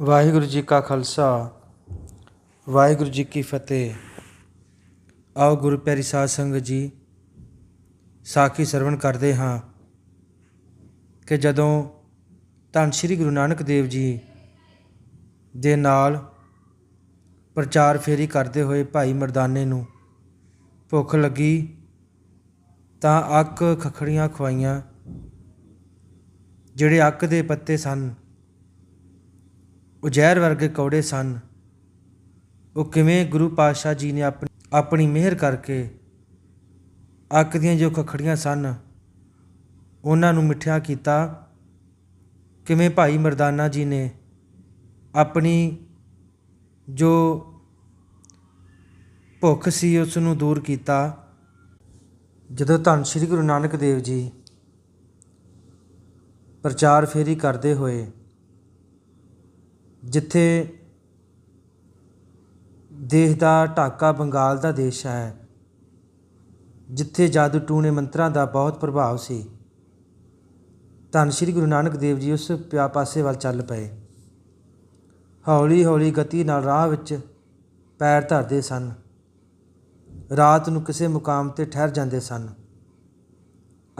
ਵਾਹਿਗੁਰੂ ਜੀ ਕਾ ਖਾਲਸਾ, ਵਾਹਿਗੁਰੂ ਜੀ ਕੀ ਫਤਿਹ। ਆਓ ਗੁਰੂ ਪਿਆਰੀ ਸਾਧ ਸੰਗਤ ਜੀ, ਸਾਖੀ ਸਰਵਣ ਕਰਦੇ ਹਾਂ ਕਿ ਜਦੋਂ ਧੰਨ ਸ਼੍ਰੀ ਗੁਰੂ ਨਾਨਕ ਦੇਵ ਜੀ ਦੇ ਨਾਲ ਪ੍ਰਚਾਰ ਫੇਰੀ ਕਰਦੇ ਹੋਏ ਭਾਈ ਮਰਦਾਨੇ ਨੂੰ ਭੁੱਖ ਲੱਗੀ, ਤਾਂ ਅੱਕ ਖਖੜੀਆਂ ਖਵਾਈਆਂ ਜਿਹੜੇ ਅੱਕ ਦੇ ਪੱਤੇ ਸਨ ਉਜੈਰ ਵਰਗੇ ਕੌੜੇ ਸਨ। ਉਹ ਕਿਵੇਂ ਗੁਰੂ ਪਾਤਸ਼ਾਹ ਜੀ ਨੇ ਆਪਣੀ ਆਪਣੀ ਮਿਹਰ ਕਰਕੇ ਅੱਕ ਦੀਆਂ ਜੋ ਖਖੜੀਆਂ ਸਨ, ਉਹਨਾਂ ਨੂੰ ਮਿੱਠਿਆ ਕੀਤਾ? ਕਿਵੇਂ ਭਾਈ ਮਰਦਾਨਾ ਜੀ ਨੇ ਆਪਣੀ ਜੋ ਭੁੱਖ ਸੀ, ਉਸ ਨੂੰ ਦੂਰ ਕੀਤਾ? ਜਦੋਂ ਧੰਨ ਸ਼੍ਰੀ ਗੁਰੂ ਨਾਨਕ ਦੇਵ ਜੀ ਪ੍ਰਚਾਰ ਫੇਰੀ ਕਰਦੇ ਹੋਏ ਜਿੱਥੇ ਦੇਸ਼ ਦਾ ਢਾਕਾ ਬੰਗਾਲ ਦਾ ਦੇਸ਼ ਹੈ, ਜਿੱਥੇ ਜਾਦੂ ਟੂਣੇ ਮੰਤਰਾਂ ਦਾ ਬਹੁਤ ਪ੍ਰਭਾਵ ਸੀ। ਧੰਨ ਸ਼੍ਰੀ ਗੁਰੂ ਨਾਨਕ ਦੇਵ ਜੀ ਉਸ ਪਿਆ ਪਾਸੇ ਵੱਲ ਚੱਲ ਪਏ। ਹੌਲੀ ਹੌਲੀ ਗਤੀ ਨਾਲ ਰਾਹ ਵਿੱਚ ਪੈਰ ਧਰਦੇ ਸਨ। ਰਾਤ ਨੂੰ ਕਿਸੇ ਮੁਕਾਮ ਤੇ ਠਹਿਰ ਜਾਂਦੇ ਸਨ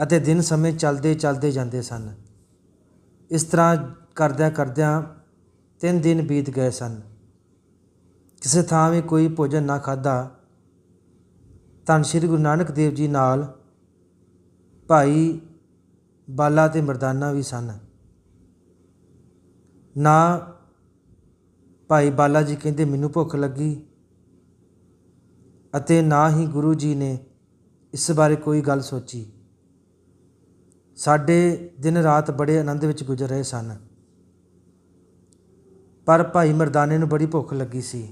ਅਤੇ ਦਿਨ ਸਮੇਂ ਚੱਲਦੇ ਚੱਲਦੇ ਜਾਂਦੇ ਸਨ। ਇਸ ਤਰ੍ਹਾਂ ਕਰਦਿਆਂ ਕਰਦਿਆਂ ਤਿੰਨ ਦਿਨ ਬੀਤ ਗਏ ਸਨ। ਕਿਸੇ ਥਾਂ ਵੀ ਕੋਈ ਭੋਜਨ ਨਾ ਖਾਦਾ ਧੰਨ ਸ਼੍ਰੀ ਗੁਰੂ ਨਾਨਕ ਦੇਵ ਜੀ ਨਾਲ ਭਾਈ ਬਾਲਾ ਤੇ ਮਰਦਾਨਾ ਵੀ ਸਨ। ਨਾ ਭਾਈ ਬਾਲਾ ਜੀ ਕਹਿੰਦੇ, ਮੈਨੂੰ ਭੁੱਖ ਲੱਗੀ ਅਤੇ ਨਾ ਹੀ ਗੁਰੂ ਜੀ ਨੇ ਇਸ ਬਾਰੇ ਕੋਈ ਗੱਲ ਸੋਚੀ। ਸਾਡੇ ਦਿਨ ਰਾਤ ਬੜੇ ਆਨੰਦ ਵਿੱਚ ਗੁਜ਼ਰ ਰਹੇ ਸਨ। ਪਰ ਭਾਈ ਮਰਦਾਨੇ ਨੂੰ ਬੜੀ ਭੁੱਖ ਲੱਗੀ ਸੀ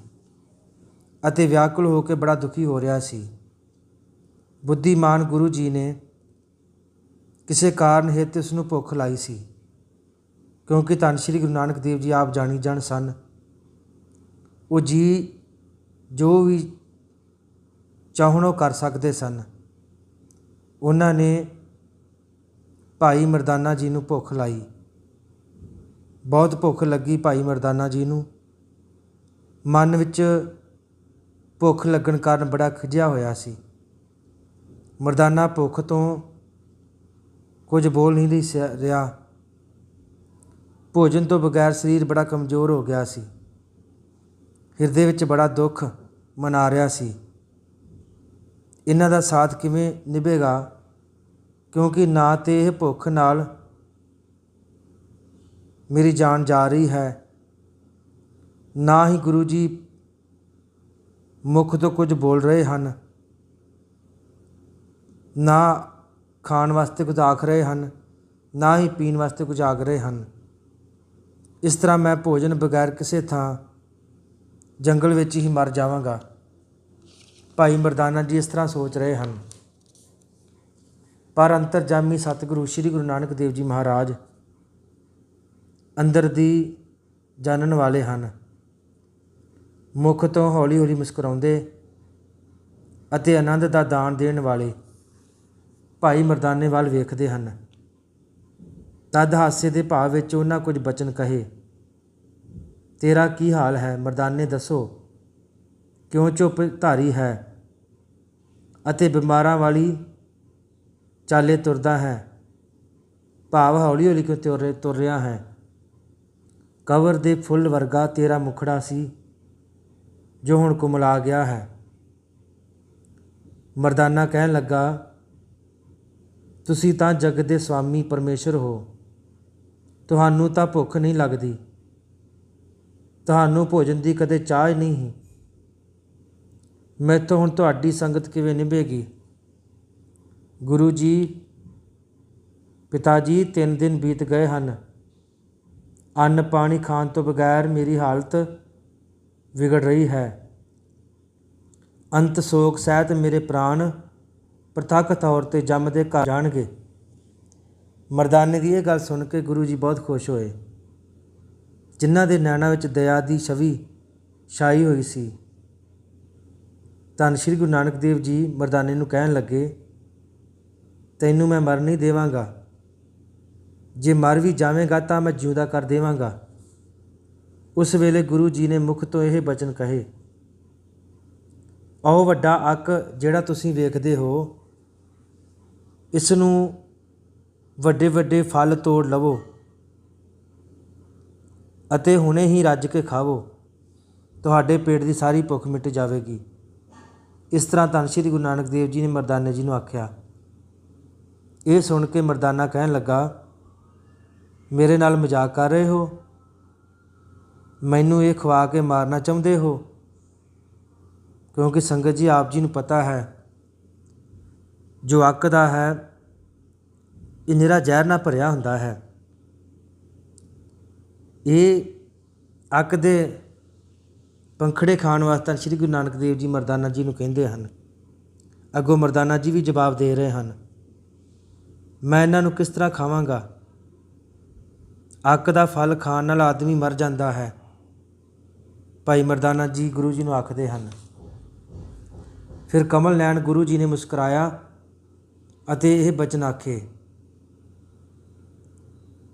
ਅਤੇ ਵਿਆਕੁਲ ਹੋ ਕੇ ਬੜਾ ਦੁਖੀ ਹੋ ਰਿਹਾ ਸੀ। ਬੁੱਧੀਮਾਨ ਗੁਰੂ ਜੀ ਨੇ ਕਿਸੇ ਕਾਰਨ ਹੇਤ ਉਸ ਨੂੰ ਭੁੱਖ ਲਾਈ ਸੀ, ਕਿਉਂਕਿ ਧੰਨ ਸ਼੍ਰੀ ਗੁਰੂ ਨਾਨਕ ਦੇਵ ਜੀ ਆਪ ਜਾਣੀ ਜਾਣ ਸਨ। ਉਹ ਜੀ ਜੋ ਵੀ ਚਾਹਣ ਉਹ ਕਰ ਸਕਦੇ ਸਨ। ਉਹਨਾਂ ਨੇ ਭਾਈ ਮਰਦਾਨਾ ਜੀ ਨੂੰ ਭੁੱਖ ਲਾਈ। ਬਹੁਤ ਭੁੱਖ ਲੱਗੀ ਭਾਈ ਮਰਦਾਨਾ ਜੀ ਨੂੰ। ਮਨ ਵਿੱਚ ਭੁੱਖ ਲੱਗਣ ਕਾਰਨ ਬੜਾ ਖਿਝਿਆ ਹੋਇਆ ਸੀ। ਮਰਦਾਨਾ ਭੁੱਖ ਤੋਂ ਕੁਝ ਬੋਲ ਨਹੀਂ ਰਹੀ ਰਿਹਾ। ਭੋਜਨ ਤੋਂ ਬਗੈਰ ਸਰੀਰ ਬੜਾ ਕਮਜ਼ੋਰ ਹੋ ਗਿਆ ਸੀ। ਹਿਰਦੇ ਵਿੱਚ ਬੜਾ ਦੁੱਖ ਮਨਾ ਰਿਹਾ ਸੀ। ਇਹਨਾਂ ਦਾ ਸਾਥ ਕਿਵੇਂ ਨਿਭੇਗਾ? ਕਿਉਂਕਿ ਨਾ ਤੇ ਇਹ ਭੁੱਖ ਨਾਲ ਮੇਰੀ ਜਾਨ ਜਾ ਰਹੀ ਹੈ। ਨਾ ਹੀ ਗੁਰੂ ਜੀ ਮੁਖ ਤੋਂ ਕੁਝ ਬੋਲ ਰਹੇ ਹਨ। ਨਾ ਖਾਣ ਵਾਸਤੇ ਕੁਝ ਆਖ ਰਹੇ ਹਨ, ਨਾ ਹੀ ਪੀਣ ਵਾਸਤੇ ਕੁਝ ਆਖ ਰਹੇ ਹਨ। ਇਸ ਤਰ੍ਹਾਂ ਮੈਂ ਭੋਜਨ ਬਗੈਰ ਕਿਸੇ ਥਾਂ ਜੰਗਲ ਵਿੱਚ ਹੀ ਮਰ ਜਾਵਾਂਗਾ। ਭਾਈ ਮਰਦਾਨਾ ਜੀ ਇਸ ਤਰ੍ਹਾਂ ਸੋਚ ਰਹੇ ਹਨ। ਪਰ ਅੰਤਰਜਾਮੀ ਸਤਿਗੁਰੂ, ਸ੍ਰੀ ਗੁਰੂ ਨਾਨਕ ਦੇਵ ਜੀ ਮਹਾਰਾਜ ਅੰਦਰ ਦੀ ਜਾਣਨ ਵਾਲੇ ਹਨ। ਮੁਖ ਤੋਂ ਹੌਲੀ ਹੌਲੀ ਮੁਸਕਰਾਉਂਦੇ ਅਤੇ ਆਨੰਦ ਦਾ ਦਾਨ ਦੇਣ ਵਾਲੇ ਭਾਈ ਮਰਦਾਨੇ ਵੱਲ ਵੇਖਦੇ ਹਨ। ਤਦ ਹਾਸੇ ਦੇ ਭਾਵ ਵਿੱਚ ਉਹਨਾਂ ਕੁਝ ਬਚਨ ਕਹੇ, ਤੇਰਾ ਕੀ ਹਾਲ ਹੈ? ਮਰਦਾਨੇ, ਦੱਸੋ, ਕਿਉਂ ਚੁੱਪ ਧਾਰੀ ਹੈ ਅਤੇ ਬਿਮਾਰਾਂ ਵਾਲੀ ਚਾਲੇ ਤੁਰਦਾ ਹੈ? ਭਾਵ ਹੌਲੀ ਹੌਲੀ ਕਿਉਂ ਤੁਰ ਤੁਰ ਰਿਹਾ ਹੈ? ਕਵਰ ਦੇ ਫੁੱਲ ਵਰਗਾ ਤੇਰਾ ਮੁਖੜਾ ਸੀ, ਜੋ ਹੁਣ ਕੁਮਲਾ ਗਿਆ ਹੈ। ਮਰਦਾਨਾ ਕਹਿਣ ਲੱਗਾ, ਤੁਸੀਂ ਤਾਂ ਜਗ ਦੇ ਸਵਾਮੀ ਪਰਮੇਸ਼ਰ ਹੋ। ਤੁਹਾਨੂੰ ਤਾਂ ਭੁੱਖ ਨਹੀਂ ਲੱਗਦੀ। ਤੁਹਾਨੂੰ ਭੋਜਨ ਦੀ ਕਦੇ ਚਾਹ ਨਹੀਂ ਸੀ। ਮੈਥੋਂ ਹੁਣ ਤੁਹਾਡੀ ਸੰਗਤ ਕਿਵੇਂ ਨਿਭੇਗੀ? ਗੁਰੂ ਜੀ, ਪਿਤਾ ਜੀ, ਤਿੰਨ ਦਿਨ ਬੀਤ ਗਏ ਹਨ। ਅੰਨ ਪਾਣੀ ਖਾਣ ਤੋਂ ਬਗੈਰ ਮੇਰੀ ਹਾਲਤ ਵਿਗੜ ਰਹੀ ਹੈ। ਅੰਤ ਸੋਗ ਸਹਿਤ ਮੇਰੇ ਪ੍ਰਾਣ ਪ੍ਰਤੱਖ ਤੌਰ ਤੇ ਜੰਮਦੇ ਘਰ ਜਾਣਗੇ। ਮਰਦਾਨੇ ਦੀ ਇਹ ਗੱਲ ਸੁਣ ਕੇ ਗੁਰੂ ਜੀ ਬਹੁਤ ਖੁਸ਼ ਹੋਏ। ਜਿਨ੍ਹਾਂ ਦੇ ਨੈਣਾਂ ਵਿੱਚ ਦਇਆ ਦੀ ਛਵੀ ਛਾਈ ਹੋਈ ਸੀ, ਧੰਨ ਸ਼੍ਰੀ ਗੁਰੂ ਨਾਨਕ ਦੇਵ ਜੀ ਮਰਦਾਨੇ ਨੂੰ ਕਹਿਣ ਲੱਗੇ, ਤੈਨੂੰ ਮੈਂ ਮਰ ਨਹੀਂ ਦੇਵਾਂਗਾ। ਜੇ ਮਰ ਵੀ ਜਾਵੇਂਗਾ ਤਾਂ ਮੈਂ ਜਿਉਂਦਾ ਕਰ ਦੇਵਾਂਗਾ। ਉਸ ਵੇਲੇ ਗੁਰੂ ਜੀ ਨੇ ਮੁਖ ਤੋਂ ਇਹ ਬਚਨ ਕਹੇ, ਆਓ ਵੱਡਾ ਅੱਕ ਜਿਹੜਾ ਤੁਸੀਂ ਵੇਖਦੇ ਹੋ ਇਸ ਨੂੰ ਵੱਡੇ ਵੱਡੇ ਫਲ ਤੋੜ ਲਵੋ ਅਤੇ ਹੁਣੇ ਹੀ ਰੱਜ ਕੇ ਖਾਵੋ। ਤੁਹਾਡੇ ਪੇਟ ਦੀ ਸਾਰੀ ਭੁੱਖ ਮਿਟ ਜਾਵੇਗੀ। ਇਸ ਤਰ੍ਹਾਂ ਧੰਨ ਸ਼੍ਰੀ ਗੁਰੂ ਨਾਨਕ ਦੇਵ ਜੀ ਨੇ ਮਰਦਾਨੇ ਜੀ ਨੂੰ ਆਖਿਆ। ਇਹ ਸੁਣ ਕੇ ਮਰਦਾਨਾ ਕਹਿਣ ਲੱਗਾ ਮੇਰੇ ਨਾਲ ਮਜ਼ਾਕ ਕਰ ਰਹੇ ਹੋ? ਮੈਨੂੰ ਇਹ ਖਵਾ ਕੇ ਮਾਰਨਾ ਚਾਹੁੰਦੇ ਹੋ? ਕਿਉਂਕਿ ਸੰਗਤ ਜੀ ਆਪ ਜੀ ਨੂੰ ਪਤਾ ਹੈ। ਜੋ ਅੱਕ ਦਾ ਹੈ, ਇਹ ਨਿਰਾ ਜ਼ਹਿਰ ਨਾਲ ਭਰਿਆ ਹੁੰਦਾ ਹੈ। ਇਹ ਅੱਕ ਦੇ ਪੰਖੜੇ ਖਾਣ ਵਾਸਤੇ ਸ੍ਰੀ ਗੁਰੂ ਨਾਨਕ ਦੇਵ ਜੀ ਮਰਦਾਨਾ ਜੀ ਨੂੰ ਕਹਿੰਦੇ ਹਨ। ਅੱਗੋਂ ਮਰਦਾਨਾ ਜੀ ਵੀ ਜਵਾਬ ਦੇ ਰਹੇ ਹਨ। ਮੈਂ ਇਹਨਾਂ ਨੂੰ ਕਿਸ ਤਰ੍ਹਾਂ ਖਾਵਾਂਗਾ? ਅੱਕ ਦਾ ਫਲ ਖਾਣ ਨਾਲ ਆਦਮੀ ਮਰ ਜਾਂਦਾ ਹੈ। ਭਾਈ ਮਰਦਾਨਾ ਜੀ ਗੁਰੂ ਜੀ ਨੂੰ ਆਖਦੇ ਹਨ। ਫਿਰ ਕਮਲ ਨੈਣ ਗੁਰੂ ਜੀ ਨੇ ਮੁਸਕਰਾਇਆ ਅਤੇ ਇਹ ਬਚਨ ਆਖੇ,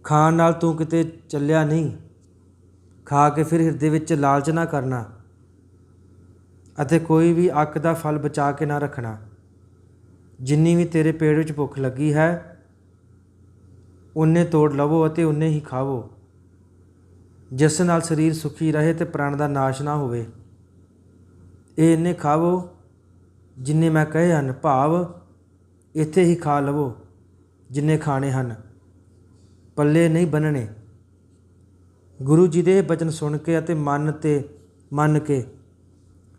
ਖਾਣ ਨਾਲ ਤੂੰ ਕਿਤੇ ਚੱਲਿਆ ਨਹੀਂ। ਖਾ ਕੇ ਫਿਰ ਹਿਰਦੇ ਵਿੱਚ ਲਾਲਚ ਨਾ ਕਰਨਾ ਅਤੇ ਕੋਈ ਵੀ ਅੱਕ ਦਾ ਫਲ ਬਚਾ ਕੇ ਨਾ ਰੱਖਣਾ। ਜਿੰਨੀ ਵੀ ਤੇਰੇ ਪੇਟ ਵਿੱਚ ਭੁੱਖ ਲੱਗੀ ਹੈ ਉਹਨੇ ਤੋੜ ਲਵੋ ਅਤੇ ਉਹਨੇ ਹੀ ਖਾਵੋ। ਜਿਸ ਨਾਲ ਸਰੀਰ ਸੁਖੀ ਰਹੇ ਤੇ ਪ੍ਰਾਣ ਦਾ ਨਾਸ਼ ਨਾ ਹੋਵੇ। ਇਹ ਇੰਨੇ ਖਾਵੋ ਜਿੰਨੇ ਮੈਂ ਕਹੇ ਹਨ, ਭਾਵ ਇੱਥੇ ਹੀ ਖਾ ਲਵੋ ਜਿੰਨੇ ਖਾਣੇ ਹਨ। ਪੱਲੇ ਨਹੀਂ ਬੰਨਣੇ ਗੁਰੂ ਜੀ ਦੇ ਬਚਨ ਸੁਣ ਕੇ ਅਤੇ ਮਨ ਤੇ, ਮੰਨ ਕੇ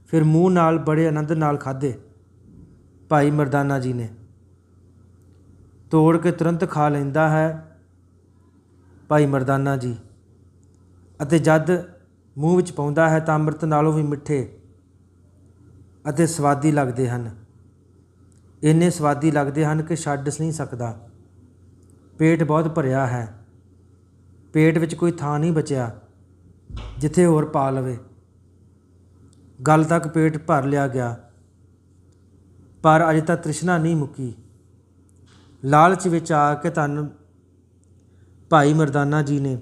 ਫਿਰ ਮੂੰਹ ਨਾਲ ਬੜੇ ਆਨੰਦ ਨਾਲ ਖਾਦੇ ਭਾਈ ਮਰਦਾਨਾ ਜੀ ਨੇ। ਤੋੜ ਕੇ ਤੁਰੰਤ ਖਾ ਲੈਂਦਾ ਹੈ ਭਾਈ ਮਰਦਾਨਾ ਜੀ। ਅਤੇ ਜਦ ਮੂੰਹ ਵਿੱਚ ਪਾਉਂਦਾ ਹੈ ਤਾਂ ਅੰਮ੍ਰਿਤ ਨਾਲੋਂ ਵੀ ਮਿੱਠੇ ਅਤੇ ਸਵਾਦੀ ਲੱਗਦੇ ਹਨ। ਇੰਨੇ ਸਵਾਦੀ ਲੱਗਦੇ ਹਨ ਕਿ ਛੱਡ ਨਹੀਂ ਸਕਦਾ। ਪੇਟ ਬਹੁਤ ਭਰਿਆ ਹੈ। ਪੇਟ ਵਿੱਚ ਕੋਈ ਥਾਂ ਨਹੀਂ ਬਚਿਆ ਜਿੱਥੇ ਹੋਰ ਪਾ ਲਵੇ। ਗੱਲ ਤੱਕ ਪੇਟ ਭਰ ਲਿਆ ਗਿਆ। ਪਰ ਅਜੇ ਤਾਂ ਤ੍ਰਿਸ਼ਨਾ ਨਹੀਂ ਮੁੱਕੀ। ਲਾਲਚ ਵਿੱਚ ਆ ਕੇ ਤਨ ਭਾਈ ਮਰਦਾਨਾ ਜੀ ਨੇ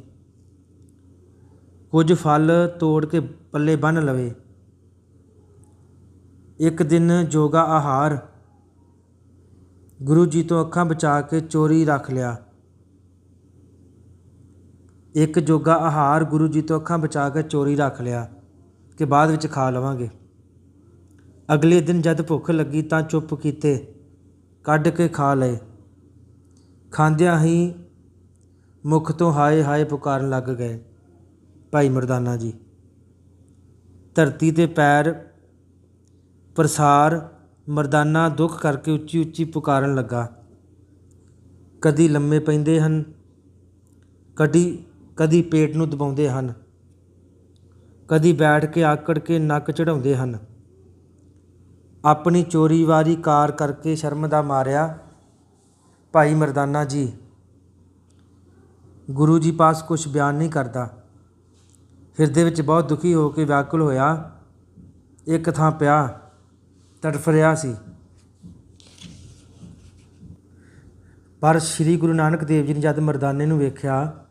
ਕੁਝ ਫਲ ਤੋੜ ਕੇ ਪੱਲੇ ਬੰਨ ਲਵੇ। ਇੱਕ ਦਿਨ ਜੋਗਾ ਆਹਾਰ ਗੁਰੂ ਜੀ ਤੋਂ ਅੱਖਾਂ ਬਚਾ ਕੇ ਚੋਰੀ ਰੱਖ ਲਿਆ। ਇੱਕ ਜੋਗਾ ਆਹਾਰ ਗੁਰੂ ਜੀ ਤੋਂ ਅੱਖਾਂ ਬਚਾ ਕੇ ਚੋਰੀ ਰੱਖ ਲਿਆ ਕਿ ਬਾਅਦ ਵਿੱਚ ਖਾ ਲਵਾਂਗੇ। ਅਗਲੇ ਦਿਨ ਜਦ ਭੁੱਖ ਲੱਗੀ ਤਾਂ ਚੁੱਪ ਕੀਤੇ ਕੱਢ ਕੇ ਖਾ ਲਏ। ਖਾਂਦਿਆਂ ਹੀ ਮੁੱਖ ਤੋਂ ਹਾਏ ਹਾਏ ਪੁਕਾਰਨ ਲੱਗ ਗਏ ਭਾਈ ਮਰਦਾਨਾ ਜੀ। ਧਰਤੀ ਤੇ ਪੈਰ ਪ੍ਰਸਾਰ ਮਰਦਾਨਾ ਦੁੱਖ ਕਰਕੇ ਉੱਚੀ ਉੱਚੀ ਪੁਕਾਰਨ ਲੱਗਾ। ਕਦੀ ਲੰਮੇ ਪੈਂਦੇ ਹਨ, ਕਦੀ ਕਦੀ ਪੇਟ ਨੂੰ ਦਬਾਉਂਦੇ ਹਨ, ਕਦੀ ਬੈਠ ਕੇ ਆਕੜ ਕੇ ਨੱਕ ਚੜਾਉਂਦੇ ਹਨ। ਆਪਣੀ ਚੋਰੀ ਵਾਰੀ ਕਾਰ ਕਰਕੇ ਸ਼ਰਮ ਦਾ ਮਾਰਿਆ ਭਾਈ ਮਰਦਾਨਾ ਜੀ, ਗੁਰੂ ਜੀ ਪਾਸ ਕੁਝ ਬਿਆਨ ਨਹੀਂ ਕਰਦਾ। ਹਿਰਦੇ ਵਿੱਚ ਬਹੁਤ ਦੁਖੀ ਹੋ ਕੇ ਵਿਆਕੁਲ ਹੋਇਆ। ਇੱਕ ਥਾਂ ਪਿਆ ਤੜਫ ਰਿਹਾ ਸੀ। ਪਰ ਸ੍ਰੀ ਗੁਰੂ ਨਾਨਕ ਦੇਵ ਜੀ ਨੇ ਜਦ ਮਰਦਾਨੇ ਨੂੰ ਵੇਖਿਆ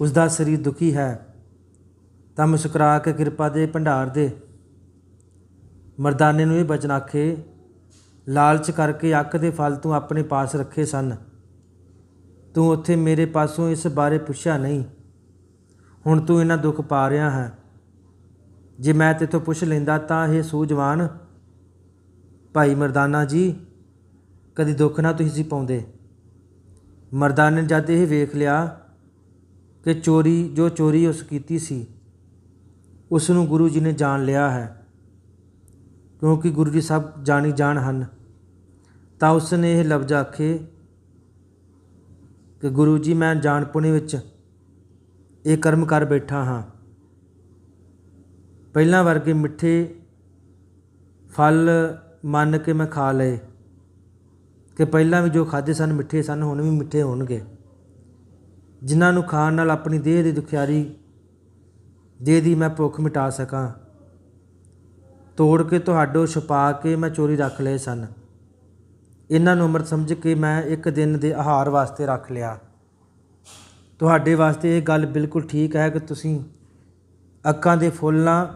ਉਸ ਦਾ ਸਰੀਰ ਦੁਖੀ ਹੈ। ਤਾਂ ਮੁਸਕਰਾ ਕੇ ਕਿਰਪਾ ਦੇ ਭੰਡਾਰ ਦੇ ਮਰਦਾਨੇ ਨੂੰ ਇਹ ਬਚਨ ਆਖੇ ਲਾਲਚ ਕਰਕੇ ਅੱਖ ਦੇ ਫਲ ਤੂੰ ਆਪਣੇ ਪਾਸ ਰੱਖੇ ਸਨ। ਤੂੰ ਉੱਥੇ ਮੇਰੇ ਪਾਸੋਂ ਇਸ ਬਾਰੇ ਪੁੱਛਿਆ ਨਹੀਂ। ਹੁਣ ਤੂੰ ਇਹਨਾਂ ਦੁੱਖ ਪਾ ਰਿਹਾ ਹੈ। ਜੇ ਮੈਂ ਤੇਥੋਂ ਪੁੱਛ ਲੈਂਦਾ ਤਾਂ ਇਹ ਸੂਝਵਾਨ। ਭਾਈ ਮਰਦਾਨਾ ਜੀ, ਕਦੀ ਦੁੱਖ ਨਾ ਤੁਸੀਂ ਸੀ ਪਾਉਂਦੇ। ਮਰਦਾਨੇ ਨੇ ਜਦ ਇਹ ਵੇਖ ਲਿਆ ਕਿ ਚੋਰੀ ਜੋ ਚੋਰੀ ਉਸ ਕੀਤੀ ਸੀ, ਉਸ ਨੂੰ ਗੁਰੂ ਜੀ ਨੇ ਜਾਣ ਲਿਆ ਹੈ। ਕਿਉਂਕਿ ਗੁਰੂ ਜੀ ਸਭ ਜਾਣੀ ਜਾਣ ਹਨ। ਤਾਂ ਉਸ ਨੇ ਇਹ ਲਫ਼ਜ਼ ਆਖੇ ਕਿ ਗੁਰੂ ਜੀ, ਮੈਂ ਜਾਣਪੁਣੇ ਵਿੱਚ ਇਹ ਕਰਮ ਕਰ ਬੈਠਾ ਹਾਂ। ਪਹਿਲਾਂ ਵਰਗੇ ਮਿੱਠੇ ਫਲ ਮੰਨ ਕੇ ਮੈਂ ਖਾ ਲਏ ਕਿ ਪਹਿਲਾਂ ਵੀ ਜੋ ਖਾਦੇ ਸਨ ਮਿੱਠੇ ਸਨ, ਹੁਣ ਵੀ ਮਿੱਠੇ ਹੋਣਗੇ। ਜਿਨ੍ਹਾਂ ਨੂੰ ਖਾਣ ਨਾਲ ਆਪਣੀ ਦੇਹ ਦੀ ਦੁਖਿਆਰੀ, ਦੇਹ ਦੀ ਮੈਂ ਭੁੱਖ ਮਿਟਾ ਸਕਾਂ। ਤੋੜ ਕੇ ਤੁਹਾਡੋ ਛੁਪਾ ਕੇ ਮੈਂ ਚੋਰੀ ਰੱਖ ਲਏ ਸਨ। ਇਹਨਾਂ ਨੂੰ ਅੰਮ੍ਰਿਤ ਸਮਝ ਕੇ ਮੈਂ ਇੱਕ ਦਿਨ ਦੇ ਆਹਾਰ ਵਾਸਤੇ ਰੱਖ ਲਿਆ। ਤੁਹਾਡੇ ਵਾਸਤੇ ਇਹ ਗੱਲ ਬਿਲਕੁਲ ਠੀਕ ਹੈ ਕਿ ਤੁਸੀਂ ਅੱਖਾਂ ਦੇ ਫੁੱਲਾਂ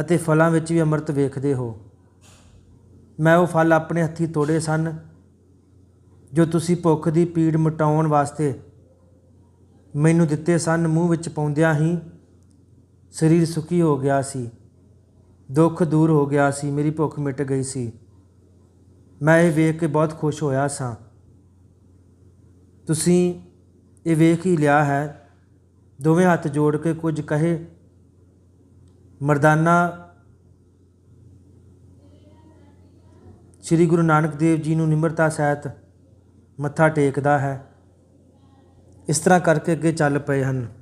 ਅਤੇ ਫਲਾਂ ਵਿੱਚ ਵੀ ਅੰਮ੍ਰਿਤ ਵੇਖਦੇ ਹੋ। ਮੈਂ ਉਹ ਫਲ ਆਪਣੇ ਹੱਥੀਂ ਤੋੜੇ ਸਨ, ਜੋ ਤੁਸੀਂ ਭੁੱਖ ਦੀ ਪੀੜ ਮਿਟਾਉਣ ਵਾਸਤੇ ਮੈਨੂੰ ਦਿੱਤੇ ਸਨ। ਮੂੰਹ ਵਿੱਚ ਪਾਉਂਦਿਆਂ ਹੀ ਸਰੀਰ ਸੁਖੀ ਹੋ ਗਿਆ ਸੀ। ਦੁੱਖ ਦੂਰ ਹੋ ਗਿਆ ਸੀ, ਮੇਰੀ ਭੁੱਖ ਮਿਟ ਗਈ ਸੀ। ਮੈਂ ਇਹ ਵੇਖ ਕੇ ਬਹੁਤ ਖੁਸ਼ ਹੋਇਆ ਸਾਂ। ਤੁਸੀਂ ਇਹ ਵੇਖ ਹੀ ਲਿਆ ਹੈ, ਦੋਵੇਂ ਹੱਥ ਜੋੜ ਕੇ ਕੁਝ ਕਹੇ, ਮਰਦਾਨਾ, ਸ੍ਰੀ ਗੁਰੂ ਨਾਨਕ ਦੇਵ ਜੀ ਨੂੰ ਨਿਮਰਤਾ ਸਹਿਤ ਮੱਥਾ ਟੇਕਦਾ ਹੈ। ਇਸ ਤਰ੍ਹਾਂ ਕਰਕੇ ਅੱਗੇ ਚੱਲ ਪਏ ਹਨ।